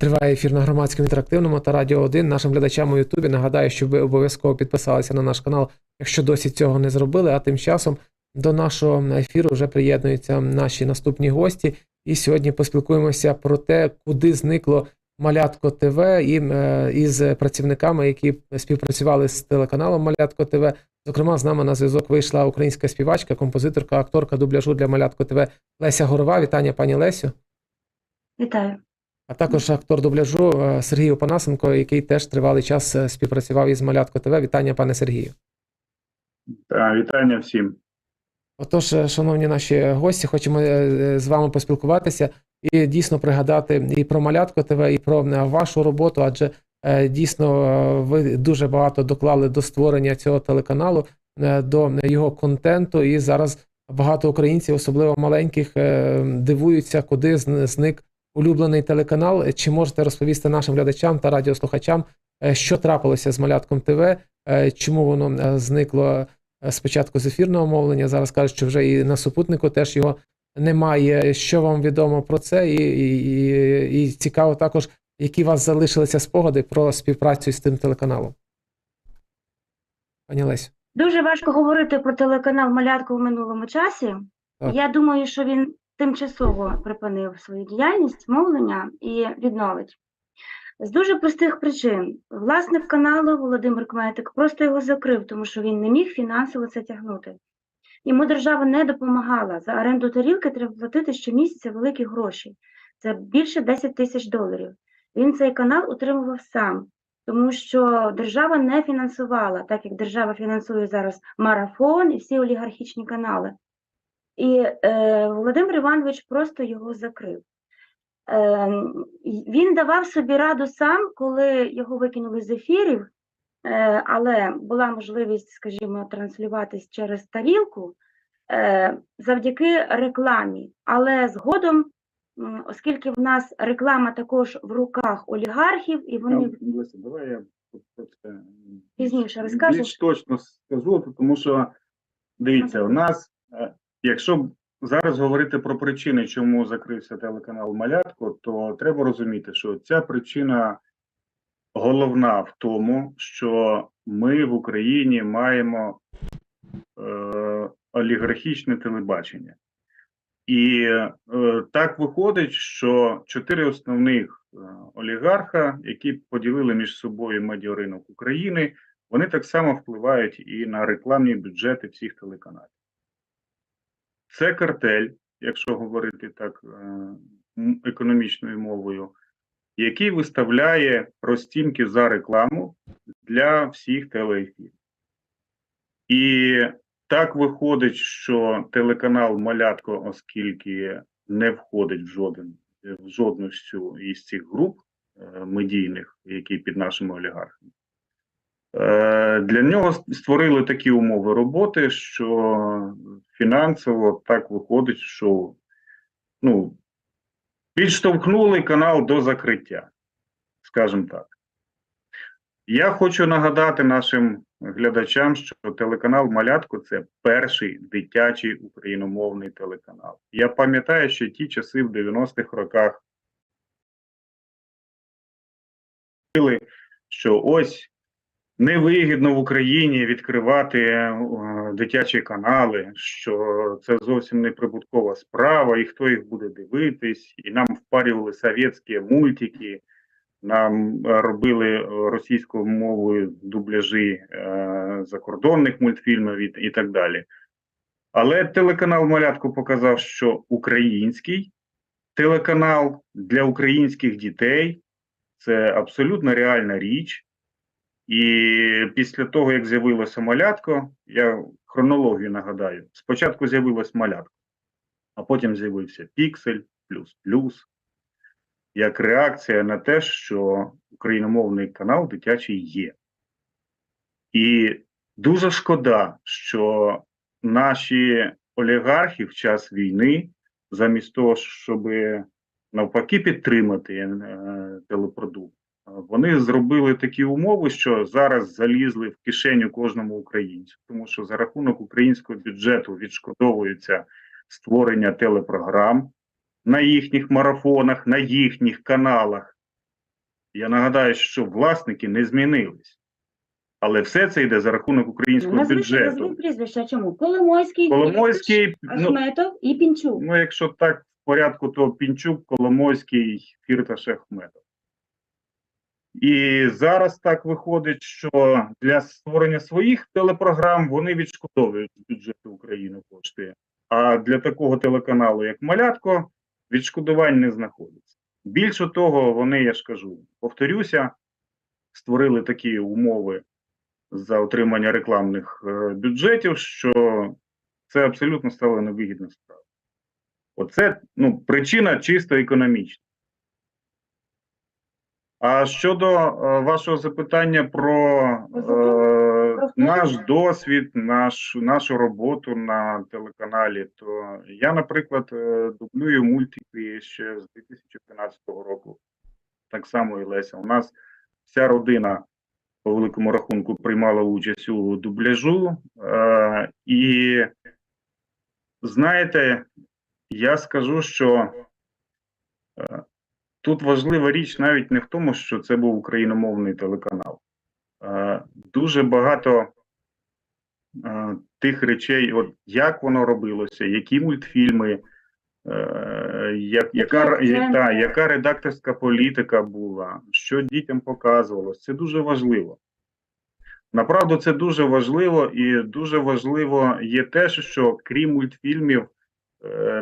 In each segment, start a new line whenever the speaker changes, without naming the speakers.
Триває ефір на громадському інтерактивному та Радіо 1. Нашим глядачам у Ютубі нагадаю, щоб ви обов'язково підписалися на наш канал, якщо досі цього не зробили. А тим часом до нашого ефіру вже приєднуються наші наступні гості. І сьогодні поспілкуємося про те, куди зникло Малятко ТВ і е, із працівниками, які співпрацювали з телеканалом Малятко ТВ. Зокрема, з нами на зв'язок вийшла українська співачка, композиторка, акторка дубляжу для Малятко ТВ Леся Горова. Вітання, пані Лесю.
Вітаю.
А також актор дубляжу е, Сергій Опанасенко, який теж тривалий час е, співпрацював із Малятко ТВ. Вітання, пане Сергію.
Та, вітання всім.
Отож, е, шановні наші гості, хочемо з вами поспілкуватися і дійсно пригадати і про Малятко ТВ, і про вашу роботу, адже дійсно ви дуже багато доклали до створення цього телеканалу, до його контенту. І зараз багато українців, особливо маленьких, дивуються, куди зник улюблений телеканал. Чи можете розповісти нашим глядачам та радіослухачам, е, що трапилося з Малятком ТВ, е, чому воно е, зникло е, спочатку з ефірного мовлення, зараз кажуть, що вже і на супутнику теж його немає. Що вам відомо про це? І, і, і, і цікаво також, які у вас залишилися спогади про співпрацю з тим телеканалом. Пані Лесю.
Дуже важко говорити про телеканал Малятко в минулому часі.
Так.
Я думаю, що він тимчасово припинив свою діяльність, мовлення і відновить. З дуже простих причин. Власник каналу Володимир Кметик просто його закрив, тому що він не міг фінансово це тягнути. Йому держава не допомагала. За оренду тарілки треба платити щомісяця великі гроші. Це більше 10 тисяч доларів. Він цей канал утримував сам, тому що держава не фінансувала, так як держава фінансує зараз марафон і всі олігархічні канали. І е, Володимир Іванович просто його закрив. Е, він давав собі раду сам, коли його викинули з ефірів, е, але була можливість, скажімо, транслюватись через тарілку е, завдяки рекламі. Але згодом, оскільки в нас реклама також в руках олігархів, і вони
Леся, давай я
Пізніше розкажеш.
більш точно скажу, тому що дивіться, у нас, е, якщо зараз говорити про причини, чому закрився телеканал Малятко, то треба розуміти, що ця причина головна в тому, що ми в Україні маємо е, олігархічне телебачення. І е, так виходить, що чотири основних е, олігарха, які поділили між собою медіаринок України, вони так само впливають і на рекламні бюджети всіх телеканалів. Це картель, якщо говорити так е, економічною мовою, який виставляє розцінки за рекламу для всіх телеефірів. І так виходить, що телеканал Малятко, оскільки не входить в жоден в жодну з цих груп е, медійних, які під нашими олігархами, для нього створили такі умови роботи, що фінансово так виходить, що ну, підштовхнули канал до закриття, скажімо так. Я хочу нагадати нашим глядачам, що телеканал Малятко це перший дитячий україномовний телеканал. Я пам'ятаю, що ті часи в 90-х роках що ось невигідно в Україні відкривати е, дитячі канали, що це зовсім не прибуткова справа, і хто їх буде дивитись, і нам впарювали совєтські мультики. Нам е, робили е, російською мовою дубляжі закордонних мультфільмів і, і так далі. Але телеканал Малятко показав, що український телеканал для українських дітей це абсолютно реальна річ. І після того, як з'явилося малятко, я хронологію нагадаю: спочатку з'явилось малятко, а потім з'явився Піксель, плюс плюс, як реакція на те, що україномовний канал дитячий є. І дуже шкода, що наші олігархи в час війни, замість того, щоб навпаки підтримати е, телепродукт, вони зробили такі умови, що зараз залізли в кишеню кожному українцю, тому що за рахунок українського бюджету відшкодовується створення телепрограм на їхніх марафонах, на їхніх каналах. Я нагадаю, що власники не змінились. Але все це йде за рахунок українського
Назви
бюджету.
прізвища. Чому? Коломойський,
Коломойський, ну,
Ахметов і Пінчук.
ну якщо так в порядку, то Пінчук, Коломойський, Фірташ, Ахметов. І зараз так виходить, що для створення своїх телепрограм вони відшкодовують з бюджету України кошти. А для такого телеканалу, як Малятко, відшкодувань не знаходиться. Більше того, вони, я ж кажу, повторюся, створили такі умови за отримання рекламних е, бюджетів, що це абсолютно стало невигідна справа. Оце ну, причина чисто економічна. А щодо е, вашого запитання про е, наш досвід, наш, нашу роботу на телеканалі, то я, наприклад, е, дублюю мультики ще з 2013 року. Так само і Леся. У нас вся родина по великому рахунку приймала участь у дубляжу. Е, і знаєте, я скажу, що е, тут важлива річ навіть не в тому, що це був україномовний телеканал. Е, дуже багато е, тих речей, от як воно робилося, які мультфільми, е, як, яка, та, яка редакторська політика була, що дітям показувалось, це дуже важливо. Направду, це дуже важливо, і дуже важливо є те, що крім мультфільмів,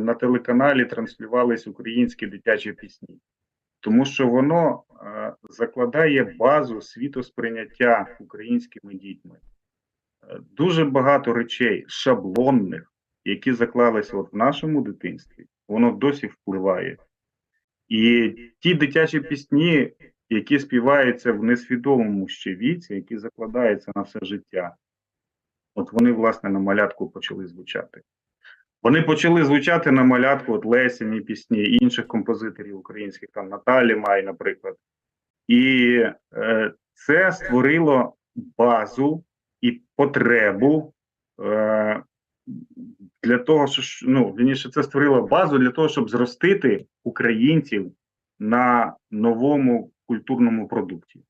на телеканалі транслювались українські дитячі пісні, тому що воно е, закладає базу світосприйняття українськими дітьми. Е, Дуже багато речей шаблонних, які заклалися от в нашому дитинстві, воно досі впливає. І ті дитячі пісні, які співаються в несвідомому ще віці, які закладаються на все життя, от вони, власне, на малятку почали звучати. Вони почали звучати на малятку, от Лесіні пісні, інших композиторів українських, там Наталі Май, наприклад. І е, це створило базу і потребу е, для того, що ну, вірніше, це створило базу для того, щоб зростити українців на новому культурному продукті.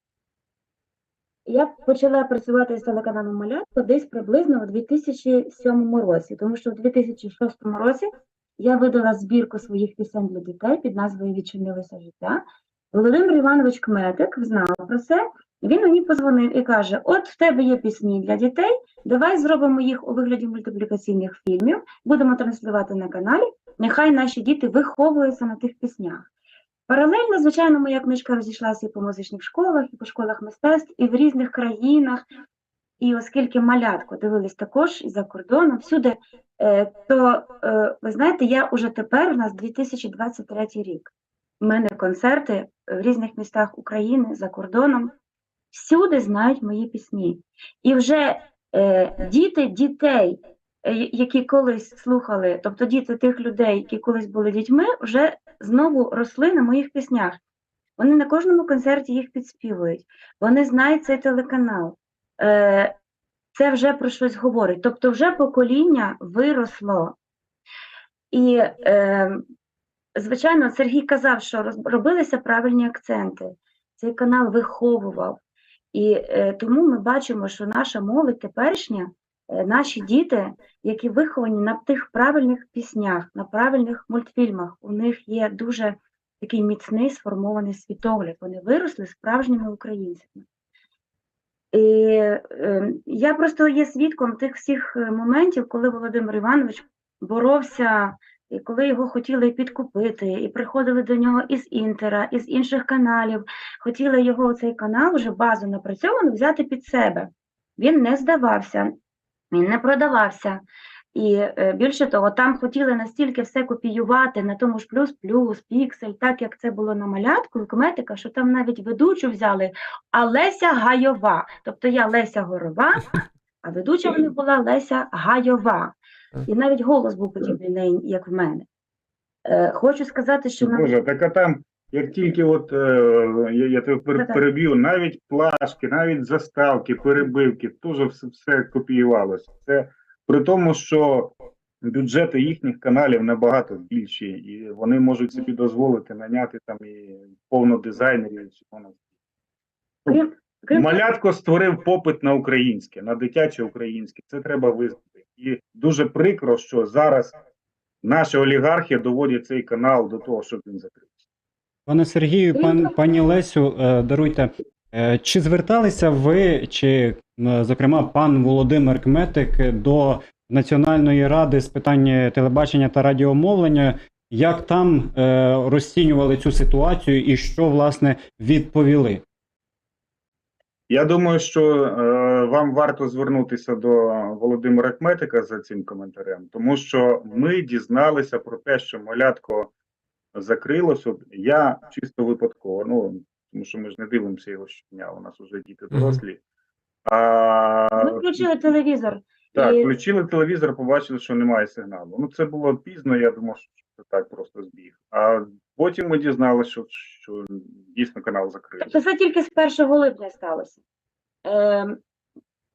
Я почала працювати з телеканалом Малятко десь приблизно у 2007 році, тому що у 2006 році я видала збірку своїх пісень для дітей під назвою Відчинилося життя. Володимир Іванович Кметик знав про це. Він мені позвонив і каже: От в тебе є пісні для дітей, давай зробимо їх у вигляді мультиплікаційних фільмів, будемо транслювати на каналі. Нехай наші діти виховуються на тих піснях. Паралельно, звичайно, моя книжка розійшлася і по музичних школах, і по школах мистецтв, і в різних країнах. І оскільки малятко дивились також і за кордоном, всюди, е, то е, ви знаєте, я уже тепер у нас 2023 рік. У мене концерти в різних містах України за кордоном. Всюди знають мої пісні. І вже е, діти дітей, які колись слухали, тобто діти тих людей, які колись були дітьми, вже знову росли на моїх піснях. Вони на кожному концерті їх підспівують. Вони знають цей телеканал. Е, це вже про щось говорить. Тобто, вже покоління виросло. І, е, звичайно, Сергій казав, що робилися правильні акценти. Цей канал виховував. І е, тому ми бачимо, що наша молодь теперішня, е, наші діти, які виховані на тих правильних піснях, на правильних мультфільмах, у них є дуже такий міцний сформований світогляд. Вони виросли справжніми українцями. І е, я просто є свідком тих всіх е, моментів, коли Володимир Іванович боровся, і коли його хотіли підкупити, і приходили до нього із Інтера, із інших каналів, хотіли його цей канал, вже базу напрацьовану, взяти під себе. Він не здавався, він не продавався. І е, більше того, там хотіли настільки все копіювати на тому ж плюс, плюс, піксель, так як це було на малятку, кометика, що там навіть ведучу взяли, а Леся Гайова. Тобто я Леся Горова, а ведуча в них була Леся Гайова. І навіть голос був подібний як в мене. Е, хочу сказати, що
Боже, так а там, як тільки от е, я, я тебе пер- переб'ю, навіть плашки, навіть заставки, перебивки, теж все, все копіювалося. Це при тому, що бюджети їхніх каналів набагато більші, і вони можуть собі дозволити наняти там і повно дизайнерів
крім
Малятко створив попит на українське, на дитяче українське. Це треба визнати. І дуже прикро, що зараз наші олігархи доводять цей канал до того, щоб він закрився.
Пане Сергію, пан, пані Лесю, е, даруйте, е, чи зверталися ви, чи, е, зокрема, пан Володимир Кметик до Національної ради з питань телебачення та радіомовлення, як там розцінювали цю ситуацію і що, власне, відповіли?
Я думаю, що е, вам варто звернутися до Володимира Кметика за цим коментарем, тому що ми дізналися про те, що малятко закрилось. От я чисто випадково, ну тому що ми ж не дивимося його щодня, у нас вже діти дорослі. А,
ми включили телевізор.
Так,
і
включили телевізор, побачили, що немає сигналу. Ну, це було пізно, я думав, що це так просто збіг. А потім ми дізналися, що, що дійсно канал закрили.
Тобто це тільки з 1 липня сталося. Е,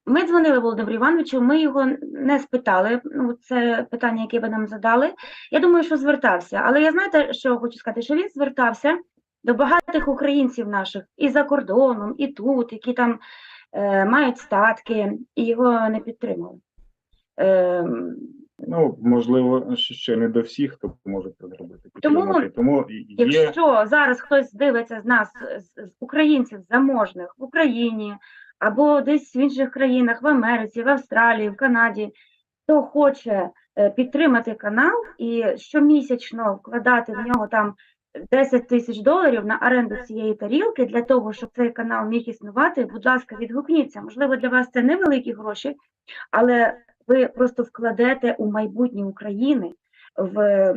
Ми дзвонили Володимиру Івановичу, ми його не спитали. Ну, це питання, яке ви нам задали. Я думаю, що звертався. Але я знаєте, що хочу сказати, що він звертався до багатих українців наших і за кордоном, і тут, які там е, мають статки, і його не підтримали. Е,
Ну, можливо, ще- не до всіх, хто може це зробити.
Тому.
Тому є
Якщо зараз хтось дивиться з нас, з українців заможних в Україні або десь в інших країнах, в Америці, в Австралії, в Канаді, хто хоче е, підтримати канал і щомісячно вкладати в нього там 10 тисяч доларів на оренду цієї тарілки для того, щоб цей канал міг існувати, будь ласка, відгукніться. Можливо, для вас це невеликі гроші, але ви просто вкладете у майбутнє України в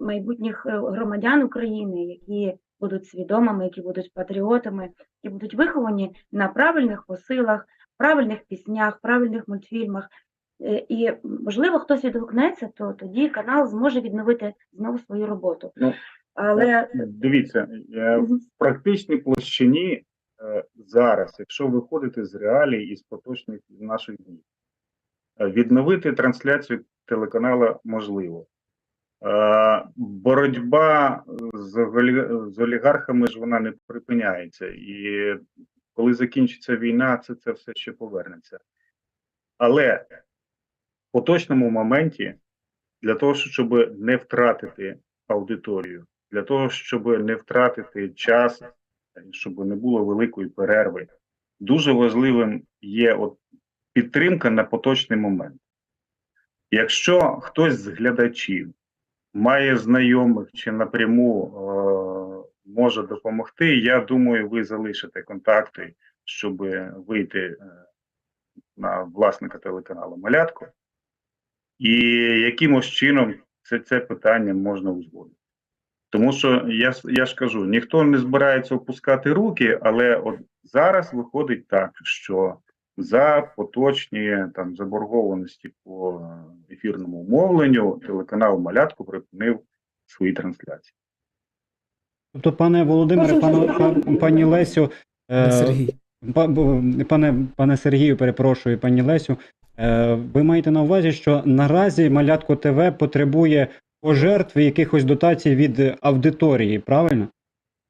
майбутніх е, громадян України, які будуть свідомими, які будуть патріотами, які будуть виховані на правильних посилах, правильних піснях, правильних мультфільмах. Е, І можливо, хтось відгукнеться, то тоді канал зможе відновити знову свою роботу.
Ну,
Але
дивіться, е, в практичній площині е, зараз, якщо виходити з реалій і з поточних наших днів, е, відновити трансляцію телеканалу можливо. Е, Боротьба з, олігархами ж вона не припиняється, і коли закінчиться війна, це, це все ще повернеться. Але в поточному моменті, для того, щоб не втратити аудиторію, для того, щоб не втратити час, щоб не було великої перерви, дуже важливим є от підтримка на поточний момент. Якщо хтось з глядачів має знайомих чи напряму е, може допомогти, я думаю, ви залишите контакти, щоб вийти е, на власника телеканалу Малятко. І якимось чином це, це питання можна узгодити. Тому що я, я ж кажу, ніхто не збирається опускати руки, але от зараз виходить так, що за поточні там заборгованості по ефірному мовленню телеканал Малятко припинив свої трансляції.
Тобто, пане Володимире, пане, пан- пані Лесю, е,
Сергій.
Пане, пане Сергію, перепрошую, пані Лесю. Е, ви маєте на увазі, що наразі Малятко ТВ потребує пожертв і якихось дотацій від аудиторії, правильно?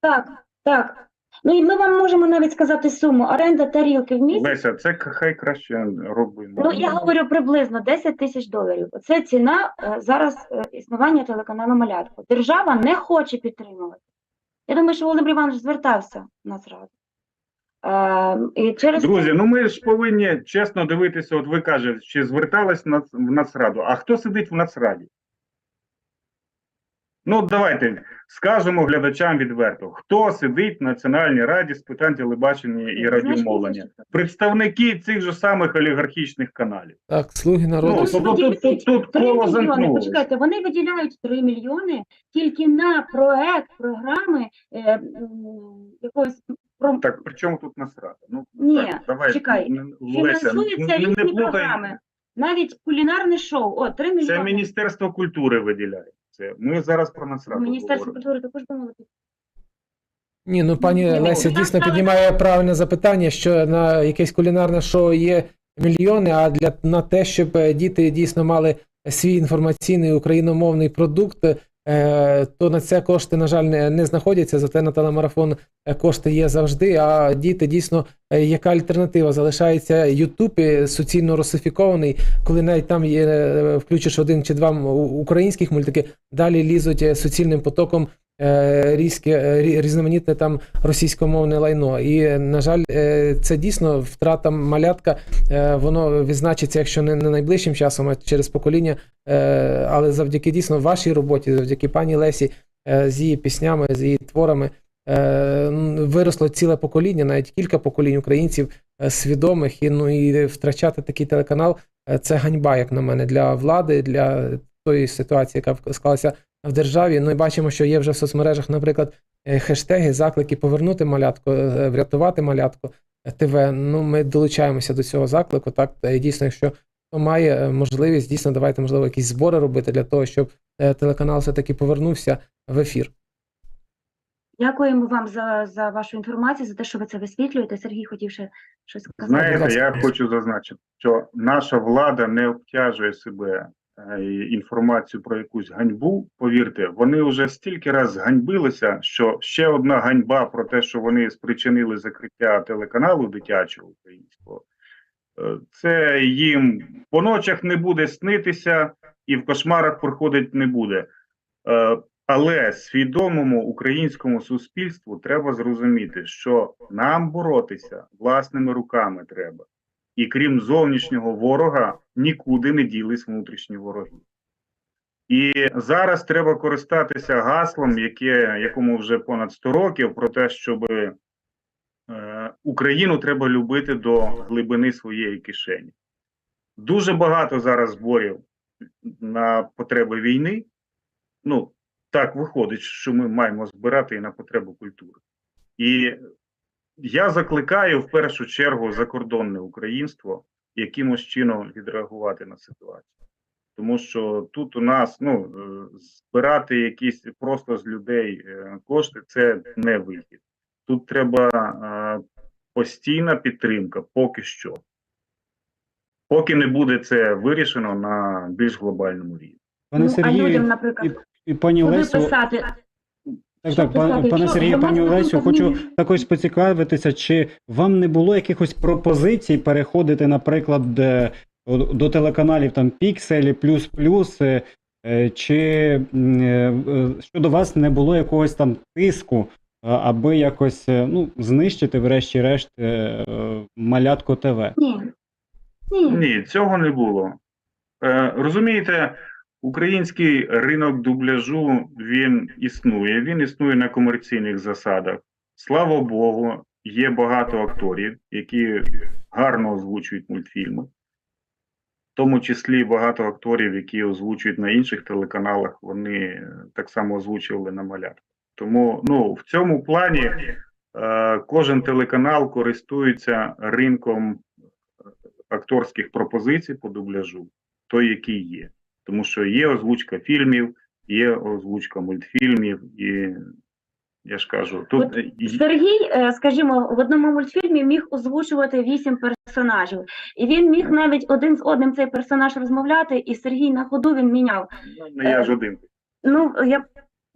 так, так. Ну і ми вам можемо навіть сказати суму. Оренда тарілки в місяць.
Леся, це хай краще робить.
Ну, я говорю приблизно 10 тисяч доларів. Це ціна е, зараз е, існування телеканалу Малятко. Держава не хоче підтримувати. Я думаю, що Володимир Іванович звертався в Нацраду. Е, і через
Друзі, ну ми ж повинні чесно дивитися, от ви кажете, чи звертались на, в Нацраду, а хто сидить в Нацраді? Ну, давайте скажемо глядачам відверто, хто сидить в Національній раді з питань телебачення і радіомовлення? Представники цих же самих олігархічних каналів.
Так, слуги народу.
Ну, тобто тут, тут, тут
3
коло
мільйони,
замкнулося.
почекайте, вони виділяють 3 мільйони тільки на проект програми е, м, якогось про
Так, при чому тут Нацрада? Ну,
Ні,
так, давай,
чекай.
Леся, ну,
фінансуються
не
різні
плутай.
програми, навіть кулінарне шоу. О, 3 мільйони.
Це Міністерство культури виділяє. Це ми зараз про нас радимо.
Міністерство
говоримо.
культури також думало
Ні, ну пані Леся
ну,
дійсно піднімає правильне запитання, що на якесь кулінарне шоу є мільйони, а для на те, щоб е, діти дійсно мали свій інформаційний україномовний продукт, то на це кошти, на жаль, не, не знаходяться. Зате на телемарафон е, кошти є завжди. А діти дійсно, е, яка альтернатива? Залишається е, суцільно русифікований, коли навіть там є, е, включиш один чи два українських мультики, далі лізуть е, суцільним потоком е, різке, е, різноманітне там російськомовне лайно. І, на жаль, е, це дійсно втрата малятка, е, воно відзначиться, якщо не, найближчим часом, а через покоління. Але завдяки дійсно вашій роботі, завдяки пані Лесі, з її піснями, з її творами. Виросло ціле покоління, навіть кілька поколінь українців свідомих, і ну і втрачати такий телеканал це ганьба, як на мене, для влади, для тої ситуації, яка склалася в державі. Ну і бачимо, що є вже в соцмережах, наприклад, е, хештеги, заклики повернути малятко, е, врятувати малятко е, ТВ. Ну, ми долучаємося до цього заклику. Так, Та і дійсно, якщо хто має е, можливість, дійсно, давайте, можливо, якісь збори робити для того, щоб е, телеканал все-таки повернувся в ефір.
Дякуємо вам за, за вашу інформацію, за те, що ви це висвітлюєте. Сергій хотів ще щось сказати.
Знаєте, я хочу зазначити, що наша влада не обтяжує себе е, інформацію про якусь ганьбу. Повірте, вони вже стільки раз ганьбилися, що ще одна ганьба про те, що вони спричинили закриття телеканалу дитячого українського. е, Це їм по ночах не буде снитися і в кошмарах проходить не буде. Е, Але свідомому українському суспільству треба зрозуміти, що нам боротися власними руками треба. І крім зовнішнього ворога, нікуди не ділись внутрішні вороги. І зараз треба користатися гаслом, яке, якому вже понад 100 років, про те, щоб е, Україну треба любити до глибини своєї кишені. Дуже багато зараз зборів на потреби війни. Ну, так виходить, що ми маємо збирати і на потребу культури. І я закликаю в першу чергу закордонне українство якимось чином відреагувати на ситуацію. Тому що тут у нас ну, е, збирати якісь просто з людей е, кошти це не вихід. Тут треба е, постійна підтримка поки що. Поки не буде це вирішено на більш глобальному рівні.
Пане
ну, а людям, наприклад,
і пані
куди
Лесю,
писати?
Так, так, пан-
писати?
пане Сергію, пані Олесю, хочу також поцікавитися, чи вам не було якихось пропозицій переходити, наприклад, до телеканалів там Пікселі, Плюс Плюс, е, е, чи е, щодо вас не було якогось там тиску, аби якось ну, знищити, врешті-решт, малятко ТВ?
Ні. Ні.
Ні, цього не було. Е, розумієте, український ринок дубляжу він існує. Він існує на комерційних засадах. Слава Богу, є багато акторів, які гарно озвучують мультфільми. В тому числі багато акторів, які озвучують на інших телеканалах, вони е, так само озвучували на малятку. Тому ну, в цьому плані е, кожен телеканал користується ринком акторських пропозицій по дубляжу, той, який є. Тому що є озвучка фільмів, є озвучка мультфільмів, і я ж кажу, тут
От Сергій, е, скажімо, в одному мультфільмі міг озвучувати вісім персонажів, і він міг навіть один з одним цей персонаж розмовляти, і Сергій на ходу він міняв.
не я ж один.
Ну я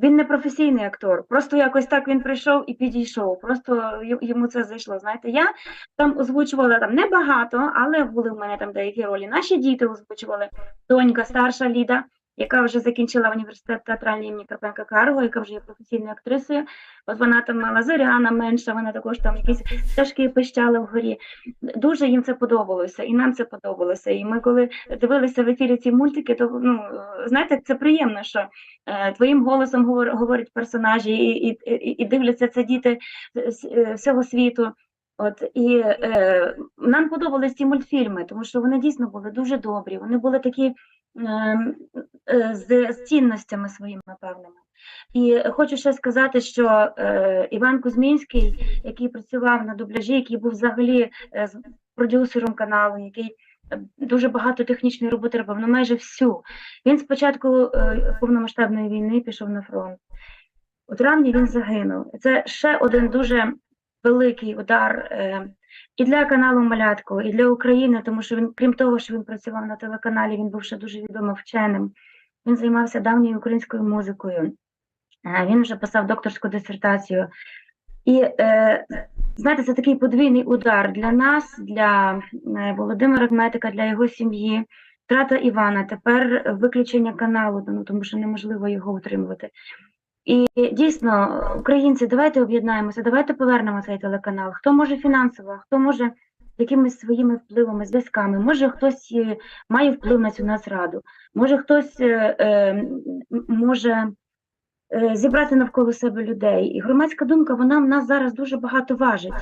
він не професійний актор. Просто якось так він прийшов і підійшов. Просто йому це зайшло. Знаєте, я там озвучувала там небагато, але були в мене там деякі ролі. Наші діти озвучували. Донька, старша Ліда, яка вже закінчила університет театральний імені Карпенка Карго, яка вже є професійною актрисою. От вона там мала Зоряна менша, вона також там якісь пташки пищали вгорі. Дуже їм це подобалося, і нам це подобалося. І ми, коли дивилися в ефірі ці мультики, то ну знаєте, це приємно, що е, твоїм голосом говор- говорять персонажі, і, і, і, і дивляться це діти з е, всього світу. От і е, нам подобались ці мультфільми, тому що вони дійсно були дуже добрі. Вони були такі е, е, з, з цінностями своїми певними. І хочу ще сказати, що е, Іван Кузьмінський, який працював на дубляжі, який був взагалі е, продюсером каналу, який е, дуже багато технічної роботи робив, ну майже всю. Він спочатку е, повномасштабної війни пішов на фронт. У травні він загинув. Це ще один дуже великий удар е, і для каналу Малятко, і для України, тому що він, крім того, що він працював на телеканалі, він був ще дуже відомим вченим. Він займався давньою українською музикою. Е, Він вже писав докторську дисертацію. І е, знаєте, це такий подвійний удар для нас, для е, Володимира Гметика, для його сім'ї. Втрата Івана, тепер виключення каналу, ну, тому що неможливо його утримувати. І дійсно, українці, давайте об'єднаємося, давайте повернемо цей телеканал. Хто може фінансово, хто може якимись своїми впливами, зв'язками, може хтось е, має вплив на цю нацраду, може хтось е, е, може е, зібрати навколо себе людей. І громадська думка, вона в нас зараз дуже багато важить.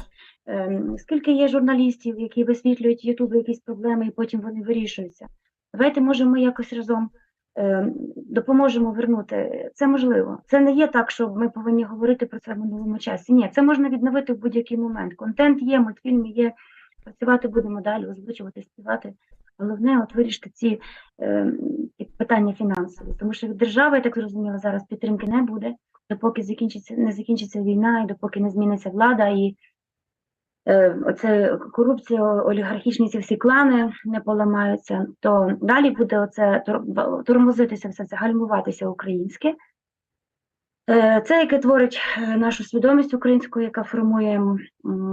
Ем, Скільки є журналістів, які висвітлюють в Ютубі якісь проблеми, і потім вони вирішуються. Давайте, може, ми якось разом допоможемо вернути. Це можливо. Це не є так, що ми повинні говорити про це в минулому часі. Ні, це можна відновити в будь-який момент. Контент є, мультфільми є. Працювати будемо далі, озвучувати, співати. Головне, от вирішити ці е, питання фінансові, тому що від держави, я так зрозуміла, зараз підтримки не буде, допоки закінчиться, не закінчиться війна, і допоки не зміниться влада, і е, оце корупція, олігархічні ці всі клани не поламаються, то далі буде оце тор- тормозитися все це, гальмуватися українське. Е, Це, яке творить е, нашу свідомість українську, яка формує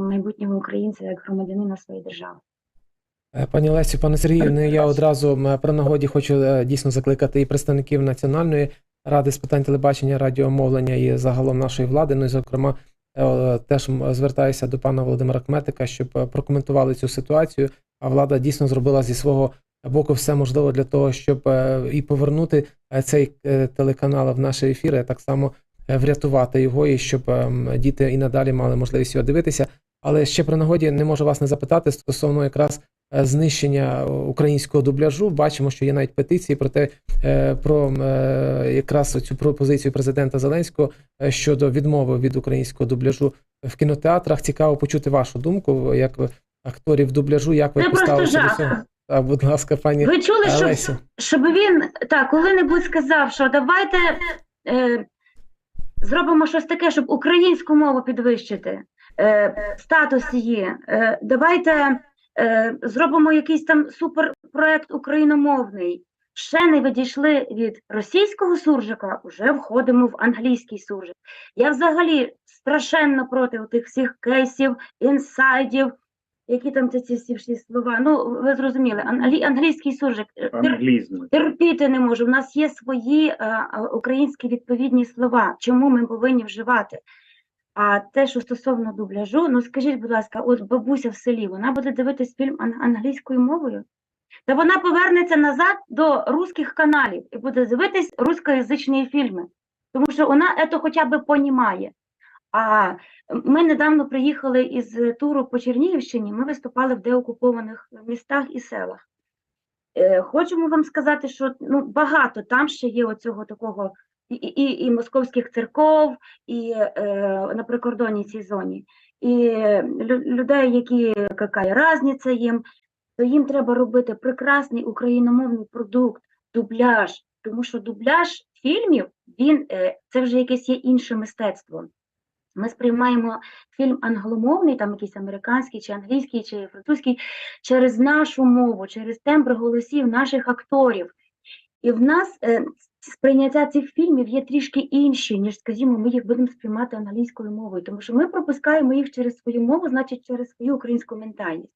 майбутнього українця як громадянина своєї держави.
Е, Пані Лесю, пане Сергію, ну, я одразу при нагоді хочу е, дійсно закликати і представників Національної ради з питань телебачення, радіомовлення і загалом нашої влади. Ну і зокрема, е, е, теж звертаюся до пана Володимира Кметика, щоб е, прокоментували цю ситуацію. А влада дійсно зробила зі свого боку все можливе для того, щоб е, і повернути е, цей е, телеканал в наші ефіри, а так само е, врятувати його, і щоб е, діти і надалі мали можливість його дивитися. Але ще при нагоді не можу вас не запитати стосовно якраз е, знищення українського дубляжу. Бачимо, що є навіть петиції про те, е, про е, якраз цю пропозицію президента Зеленського е, щодо відмови від українського дубляжу в кінотеатрах. Цікаво почути вашу думку, як ви акторів дубляжу, як ви поставилися до цього. Так, будь ласка, пані
Ви чули, що
Лесю.
щоб він так коли-небудь сказав, що давайте е, зробимо щось таке, щоб українську мову підвищити, е, статус її. Е, давайте е, зробимо якийсь там суперпроект україномовний. Ще не відійшли від російського суржика, вже входимо в англійський суржик. Я взагалі страшенно проти тих всіх кейсів, інсайдів, які там ці, всі всі слова. Ну, ви зрозуміли, англі, англійський суржик. е,
Англізми.
терпіти не можу. У нас є свої е, е, українські відповідні слова, чому ми повинні вживати. А те, що стосовно дубляжу, ну скажіть, будь ласка, от бабуся в селі, вона буде дивитись фільм англійською мовою? Та вона повернеться назад до русських каналів і буде дивитись рускоязичні фільми, тому що вона це хоча б понімає. А ми недавно приїхали із туру по Чернігівщині, ми виступали в деокупованих містах і селах. Е, Хочемо вам сказати, що ну, багато там ще є оцього такого і, і, і московських церков, і е, на прикордонній цій зоні, і лю- людей, які яка різниця їм, то їм треба робити прекрасний україномовний продукт, дубляж, тому що дубляж фільмів він е, це вже якесь є інше мистецтво. Ми сприймаємо фільм англомовний, там якийсь американський, чи англійський, чи французький, через нашу мову, через тембр голосів наших акторів. І в нас е, сприйняття цих фільмів є трішки інші, ніж, скажімо, ми їх будемо сприймати англійською мовою, тому що ми пропускаємо їх через свою мову, значить через свою українську ментальність.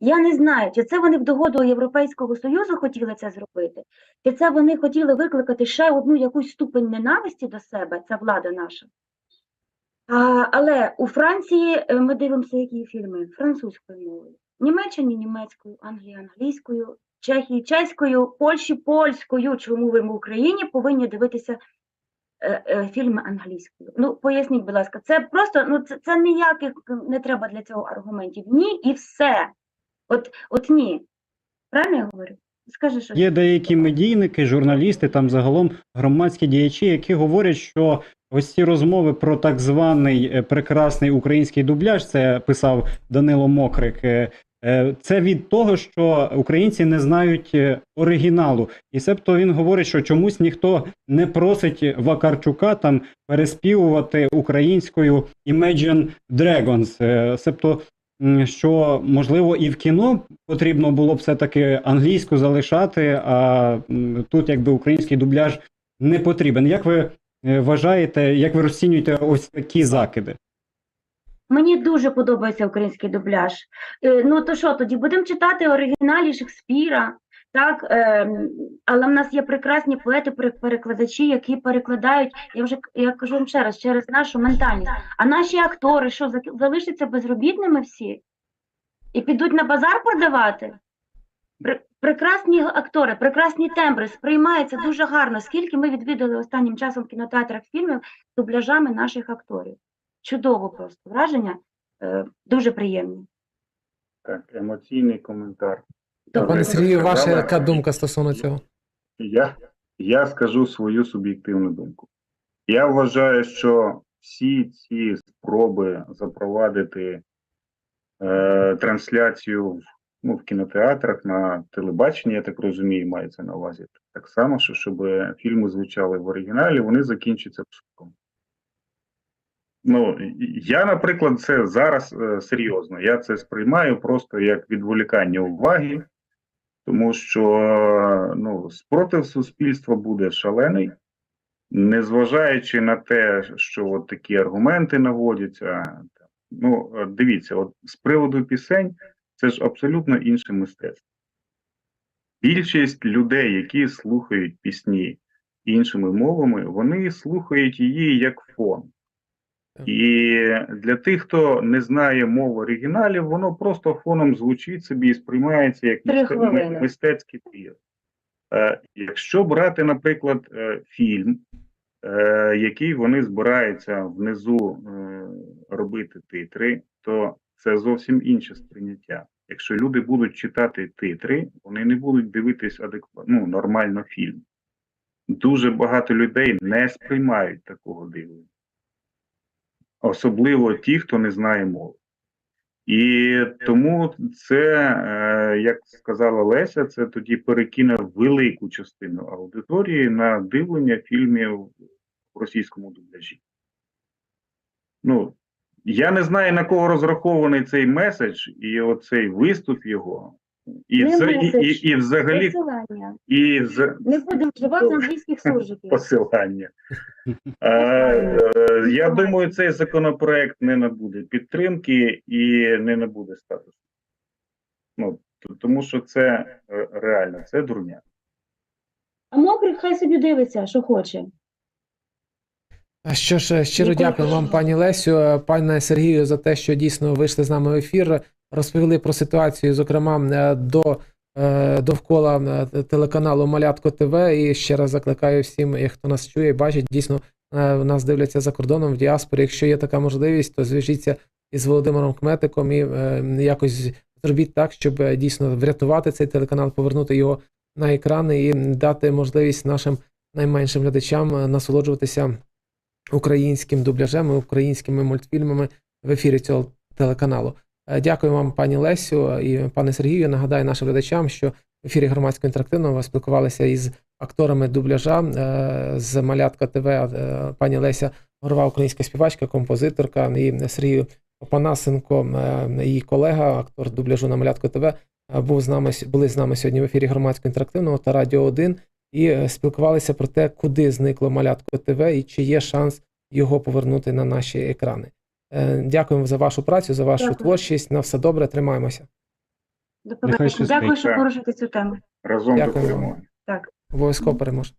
Я не знаю, чи це вони в догоду Європейського Союзу хотіли це зробити, чи це вони хотіли викликати ще одну якусь ступень ненависті до себе, ця влада наша. А, але у Франції е, ми дивимося які фільми французькою мовою, Німеччині німецькою, Англії англійською, Чехії чеською, Польщі польською. Чому ви в Україні повинні дивитися е, е, фільми англійською? Ну поясніть, будь ласка, це просто ну це, це ніяких не треба для цього аргументів. Ні, і все. От, от ні. Правильно я говорю? Скажи що.
Є деякі медійники, журналісти, там загалом громадські діячі, які говорять, що ось ці розмови про так званий е, прекрасний український дубляж, це писав Данило Мокрик. Е, Це від того, що українці не знають е, оригіналу, і себто він говорить, що чомусь ніхто не просить Вакарчука там переспівувати українською Imagine Dragons. Е, Себто що можливо і в кіно потрібно було б все-таки англійську залишати, а тут якби український дубляж не потрібен. Як ви вважаєте, як ви розцінюєте ось такі закиди?
Мені дуже подобається український дубляж. Е, Ну то що, тоді будемо читати оригіналі Шекспіра, так? Е, але в нас є прекрасні поети-перекладачі, які перекладають, я вже я кажу вам ще раз, через нашу ментальність. А наші актори, що залишаться безробітними всі і підуть на базар продавати? Пр- Прекрасні актори, прекрасні тембри, сприймається дуже гарно. Скільки ми відвідали останнім часом в кінотеатрах фільмів з дубляжами наших акторів. Чудово просто враження, е, дуже приємні.
Так, емоційний коментар.
Добре.
Пане Сергію, ваша яка думка стосовно цього?
Я, я скажу свою суб'єктивну думку. Я вважаю, що всі ці спроби запровадити е, трансляцію в, ну, в кінотеатрах на телебаченні, я так розумію, мається на увазі. Так само, що щоб фільми звучали в оригіналі, вони закінчаться псуком. Ну, я, наприклад, це зараз е, серйозно. Я це сприймаю просто як відволікання уваги, тому що ну, спротив суспільства буде шалений, незважаючи на те, що от такі аргументи наводяться. Ну, е, дивіться, от з приводу пісень, це ж абсолютно інше мистецтво. Більшість людей, які слухають пісні іншими мовами, вони слухають її як фон. І для тих, хто не знає мов оригіналів, воно просто фоном звучить собі і сприймається як мистецький твір. Е, якщо брати, наприклад, е, фільм, е, який вони збираються внизу робити титри, то це зовсім інше сприйняття. Якщо люди будуть читати титри, вони не будуть дивитись адекватно, ну, нормально фільм. Дуже багато людей не сприймають такого диву особливо ті, хто не знає мови. І тому це, е, як сказала Леся, це тоді перекине велику частину аудиторії на дивлення фільмів в російському дубляжі. Ну, я не знаю, на кого розрахований цей меседж і оцей виступ його. І, це, і, і, і взагалі,
Посилання.
і, з-
Не будемо вживати англійських суржиків.
посилання. Е, е, Я думаю, цей законопроект не набуде підтримки і не набуде статусу. Ну, тому що це е, реально, це дурня.
А мокрий хай собі дивиться, що хоче.
А Що ж, щиро
Дякую.
вам, пані Лесю, е, пане Сергію, за те, що дійсно вийшли з нами в ефір, розповіли про ситуацію, зокрема, е, до е, довкола е, телеканалу Малятко ТВ. І ще раз закликаю всім, хто нас чує, бачить, дійсно нас дивляться за кордоном в діаспорі. Якщо є така можливість, то зв'яжіться із Володимиром Кметиком і якось зробіть так, щоб дійсно врятувати цей телеканал, повернути його на екрани і дати можливість нашим найменшим глядачам насолоджуватися українським дубляжем, українськими мультфільмами в ефірі цього телеканалу. Е, Дякую вам, пані Лесю і пане Сергію. Нагадаю нашим глядачам, що в ефірі громадського інтерактивного ви спілкувалися із акторами дубляжа е, з Малятка ТВ. е, Пані Леся Горова, українська співачка, композиторка, і Сергій Опанасенко, її колега, актор дубляжу на Малятко ТВ, був з нами були з нами сьогодні в ефірі громадського інтерактивного та Радіо 1 і спілкувалися про те, куди зникло Малятко ТВ і чи є шанс його повернути на наші екрани. Е, Дякуємо за вашу працю, за вашу
Дякую.
творчість. На все добре, тримаємося.
До побачення. Дякую, що
Так.
порушити цю тему.
Разом до перемоги. Так.
Обов'язково переможемо.